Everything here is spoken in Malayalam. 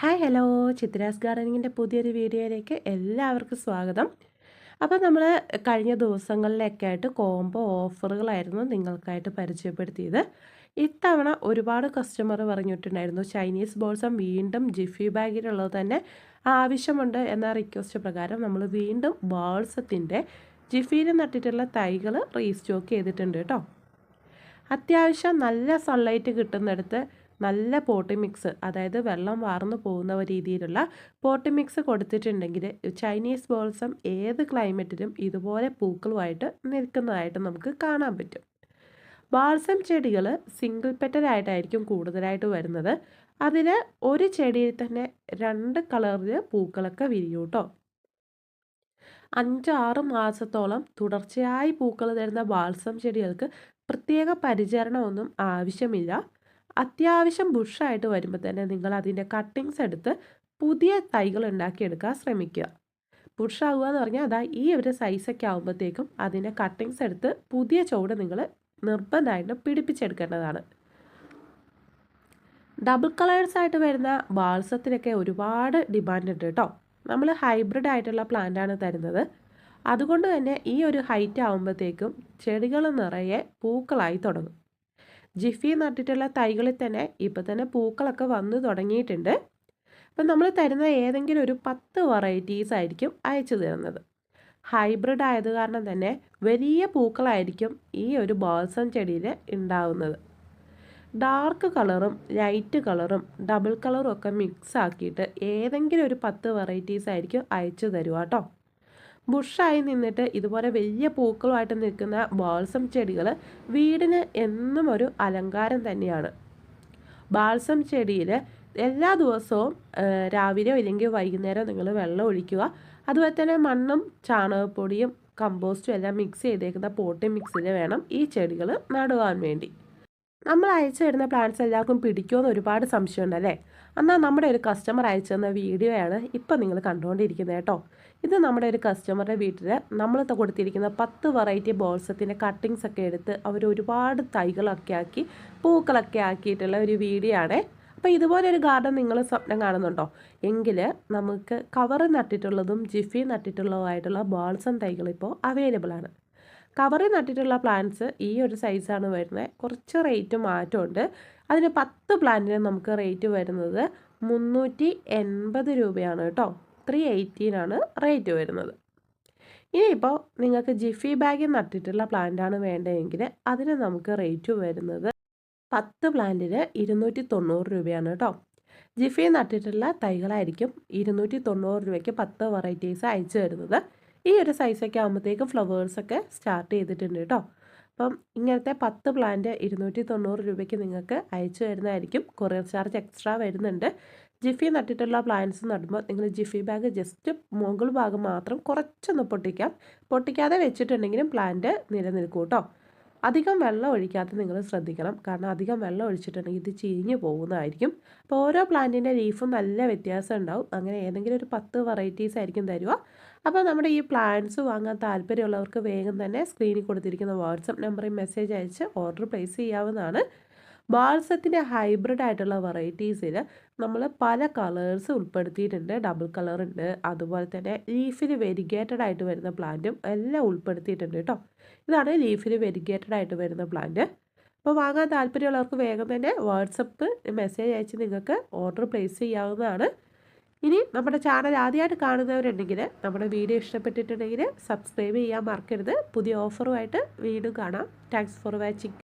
ഹായ് ഹലോ ചിത്രാസ് ഗാർഡനിങ്ങിന്റെ പുതിയൊരു വീഡിയോയിലേക്ക് എല്ലാവർക്കും സ്വാഗതം. അപ്പോൾ നമ്മൾ കഴിഞ്ഞ ദിവസങ്ങളിലൊക്കെ ആയിട്ട് കോംബോ ഓഫറുകളായിരുന്നു നിങ്ങൾക്കായിട്ട് പരിചയപ്പെടുത്തിയത്. ഇത്തവണ ഒരുപാട് കസ്റ്റമർ പറഞ്ഞിട്ടുണ്ടായിരുന്നു ചൈനീസ് ബോൾസം വീണ്ടും ജിഫി ബാഗിലുള്ളത് തന്നെ ആവശ്യമുണ്ട് എന്ന റിക്വസ്റ്റ് പ്രകാരം നമ്മൾ വീണ്ടും ബോൾസത്തിന്റെ ജിഫിയിൽ നട്ടിട്ടുള്ള തൈകൾ റീസ്റ്റോക്ക് ചെയ്തിട്ടുണ്ട് കേട്ടോ. അത്യാവശ്യം നല്ല സൺലൈറ്റ് കിട്ടുന്നിടത്ത് നല്ല പോട്ടി മിക്സ് അതായത് വെള്ളം വാർന്നു പോകുന്ന രീതിയിലുള്ള പോട്ടി മിക്സ് കൊടുത്തിട്ടുണ്ടെങ്കിൽ ചൈനീസ് ബോൾസം ഏത് ക്ലൈമറ്റിലും ഇതുപോലെ പൂക്കളുമായിട്ട് നിൽക്കുന്നതായിട്ട് നമുക്ക് കാണാൻ പറ്റും. ബാൾസം ചെടികൾ സിംഗിൾ പെറ്റലായിട്ടായിരിക്കും കൂടുതലായിട്ട് വരുന്നത്. അതിൽ ഒരു ചെടിയിൽ തന്നെ രണ്ട് കളറിൽ പൂക്കളൊക്കെ വിരിയൂട്ടോ അഞ്ചാറ് മാസത്തോളം തുടർച്ചയായി പൂക്കൾ തരുന്ന ബാൾസം ചെടികൾക്ക് പ്രത്യേക പരിചരണമൊന്നും ആവശ്യമില്ല. അത്യാവശ്യം ബുഷായിട്ട് വരുമ്പോൾ തന്നെ നിങ്ങൾ അതിന്റെ കട്ടിങ്സ് എടുത്ത് പുതിയ തൈകൾ ഉണ്ടാക്കിയെടുക്കാൻ ശ്രമിക്കുക. ബുഷാവുക എന്ന് പറഞ്ഞാൽ അതാ ഈ ഒരു സൈസൊക്കെ ആകുമ്പോഴത്തേക്കും അതിന്റെ കട്ടിങ്സ് എടുത്ത് പുതിയ ചുവട് നിങ്ങൾ നിർബന്ധമായിട്ടും പിടിപ്പിച്ചെടുക്കേണ്ടതാണ്. ഡബിൾ കളേഴ്സ് ആയിട്ട് വരുന്ന ബാൾസത്തിനൊക്കെ ഒരുപാട് ഡിമാൻഡ് ഉണ്ട് കേട്ടോ. നമ്മൾ ഹൈബ്രിഡ് ആയിട്ടുള്ള പ്ലാന്റ് ആണ് തരുന്നത്. അതുകൊണ്ട് തന്നെ ഈ ഒരു ഹൈറ്റ് ആകുമ്പോഴത്തേക്കും ചെടികൾ നിറയെ പൂക്കളായി തുടങ്ങും. ജിഫി നട്ടിട്ടുള്ള തൈകളിൽ തന്നെ ഇപ്പോൾ തന്നെ പൂക്കളൊക്കെ വന്നു തുടങ്ങിയിട്ടുണ്ട്. അപ്പം നമ്മൾ തരുന്ന ഏതെങ്കിലും ഒരു പത്ത് വെറൈറ്റീസ് ആയിരിക്കും അയച്ചു തരുന്നത്. ഹൈബ്രിഡ് ആയത് കാരണം തന്നെ വലിയ പൂക്കളായിരിക്കും ഈ ഒരു ബോൾസം ചെടിയിൽ ഉണ്ടാവുന്നത്. ഡാർക്ക് കളറും ലൈറ്റ് കളറും ഡബിൾ കളറും ഒക്കെ മിക്സ് ആക്കിയിട്ട് ഏതെങ്കിലും ഒരു പത്ത് വെറൈറ്റീസ് ആയിരിക്കും അയച്ചു തരുക കേട്ടോ ബുഷായി നിന്നിട്ട് ഇതുപോലെ വലിയ പൂക്കളുമായിട്ട് നിൽക്കുന്ന ബാൾസം ചെടികൾ വീടിന് എന്നും ഒരു അലങ്കാരം തന്നെയാണ്. ബാൾസം ചെടിയിൽ എല്ലാ ദിവസവും രാവിലെയോ ഇല്ലെങ്കിൽ വൈകുന്നേരം നിങ്ങൾ വെള്ളം ഒഴിക്കുക. അതുപോലെ തന്നെ മണ്ണും ചാണകപ്പൊടിയും കമ്പോസ്റ്റും എല്ലാം മിക്സ് ചെയ്തേക്കുന്ന പോട്ടി മിക്സിൽ വേണം ഈ ചെടികൾ നടുവാൻ വേണ്ടി. നമ്മൾ അയച്ചു തരുന്ന പ്ലാന്റ്സ് എല്ലാവർക്കും പിടിക്കുമെന്ന് ഒരുപാട് സംശയമുണ്ടല്ലേ? എന്നാൽ നമ്മുടെ ഒരു കസ്റ്റമർ അയച്ചു തന്ന വീഡിയോയാണ് ഇപ്പം നിങ്ങൾ കണ്ടുകൊണ്ടിരിക്കുന്നത് കേട്ടോ. ഇത് നമ്മുടെ ഒരു കസ്റ്റമറുടെ വീട്ടിൽ നമ്മൾ കൊടുത്തിരിക്കുന്ന പത്ത് വെറൈറ്റി ബോൾസത്തിന്റെ കട്ടിങ്സ് ഒക്കെ എടുത്ത് അവർ ഒരുപാട് തൈകളൊക്കെ ആക്കി പൂക്കളൊക്കെ ആക്കിയിട്ടുള്ള ഒരു വീഡിയോ ആണേ. അപ്പോൾ ഇതുപോലെ ഒരു ഗാർഡൻ നിങ്ങൾ സ്വപ്നം കാണുന്നുണ്ടോ? എങ്കിൽ നമുക്ക് കവർ നട്ടിട്ടുള്ളതും ജിഫി നട്ടിട്ടുള്ളതുമായിട്ടുള്ള ബോൾസം തൈകൾ ഇപ്പോൾ അവൈലബിൾ ആണ്. കവറിൽ നട്ടിട്ടുള്ള പ്ലാന്റ്സ് ഈ ഒരു സൈസാണ് വരുന്നത് കുറച്ച് റേറ്റ് മാറ്റമുണ്ട്. അതിന് പത്ത് പ്ലാന്റിന് നമുക്ക് റേറ്റ് വരുന്നത് മുന്നൂറ്റി എൺപത് രൂപയാണ് കേട്ടോ. ത്രീ എയ്റ്റീനാണ് റേറ്റ് വരുന്നത്. ഇനിയിപ്പോൾ നിങ്ങൾക്ക് ജിഫി ബാഗിൽ നട്ടിട്ടുള്ള പ്ലാന്റാണ് വേണ്ടതെങ്കിൽ അതിന് നമുക്ക് റേറ്റ് വരുന്നത് പത്ത് പ്ലാന്റിന് ഇരുന്നൂറ്റി തൊണ്ണൂറ് രൂപയാണ് കേട്ടോ. ജിഫി നട്ടിട്ടുള്ള തൈകളായിരിക്കും ഇരുന്നൂറ്റി തൊണ്ണൂറ് രൂപയ്ക്ക് പത്ത് വെറൈറ്റീസ് അയച്ചു തരുന്നത്. ഈ ഒരു സൈസൊക്കെ ആകുമ്പോഴത്തേക്കും ഫ്ലവേഴ്സൊക്കെ സ്റ്റാർട്ട് ചെയ്തിട്ടുണ്ട് കേട്ടോ അപ്പം ഇങ്ങനത്തെ പത്ത് പ്ലാന്റ് ഇരുന്നൂറ്റി തൊണ്ണൂറ് രൂപയ്ക്ക് നിങ്ങൾക്ക് അയച്ചു തരുന്നതായിരിക്കും. കൊറിയർ ചാർജ് എക്സ്ട്രാ വരുന്നുണ്ട്. ജിഫി നട്ടിട്ടുള്ള പ്ലാന്റ്സ് നടുമ്പോൾ നിങ്ങൾ ജിഫി ബാഗ് ജസ്റ്റ് മുകൾ ഭാഗം മാത്രം കുറച്ചൊന്ന് പൊട്ടിക്കാം. പൊട്ടിക്കാതെ വെച്ചിട്ടുണ്ടെങ്കിലും പ്ലാന്റ് നിലനിൽക്കും കേട്ടോ അധികം വെള്ളം ഒഴിക്കാതെ നിങ്ങൾ ശ്രദ്ധിക്കണം. കാരണം അധികം വെള്ളം ഒഴിച്ചിട്ടുണ്ടെങ്കിൽ ഇത് ചീഞ്ഞു പോകുന്നതായിരിക്കും. അപ്പോൾ ഓരോ പ്ലാന്റിന്റെ ലീഫും നല്ല വ്യത്യാസം ഉണ്ടാവും. അങ്ങനെ ഏതെങ്കിലും ഒരു പത്ത് വെറൈറ്റീസ് ആയിരിക്കും തരിക. അപ്പോൾ നമ്മുടെ ഈ പ്ലാന്റ്സ് വാങ്ങാൻ താല്പര്യമുള്ളവർക്ക് വേഗം തന്നെ സ്ക്രീനിൽ കൊടുത്തിരിക്കുന്ന വാട്സപ്പ് നമ്പറിൽ മെസ്സേജ് അയച്ച് ഓർഡർ പ്ലേസ് ചെയ്യാവുന്നതാണ്. ബാൾസത്തിന്റെ ഹൈബ്രിഡ് ആയിട്ടുള്ള വെറൈറ്റീസിൽ നമ്മൾ പല കളേഴ്സ് ഉൾപ്പെടുത്തിയിട്ടുണ്ട്. ഡബിൾ കളർ ഉണ്ട്. അതുപോലെ തന്നെ ലീഫിൽ വെരിഗേറ്റഡ് ആയിട്ട് വരുന്ന പ്ലാന്റും എല്ലാം ഉൾപ്പെടുത്തിയിട്ടുണ്ട് കേട്ടോ. ഇതാണ് ലീഫിൽ വെരിഗേറ്റഡ് ആയിട്ട് വരുന്ന പ്ലാന്റ് അപ്പോൾ വാങ്ങാൻ താല്പര്യമുള്ളവർക്ക് വേഗം തന്നെ വാട്സപ്പ് മെസ്സേജ് അയച്ച് നിങ്ങൾക്ക് ഓർഡർ പ്ലേസ് ചെയ്യാവുന്നതാണ്. ഇനി നമ്മുടെ ചാനൽ ആദ്യമായിട്ട് കാണുന്നവരുണ്ടെങ്കിൽ നമ്മുടെ വീഡിയോ ഇഷ്ടപ്പെട്ടിട്ടുണ്ടെങ്കിൽ സബ്സ്ക്രൈബ് ചെയ്യാൻ മറക്കരുത്. പുതിയ ഓഫറുമായിട്ട് വീണ്ടും കാണാം. Thanks for watching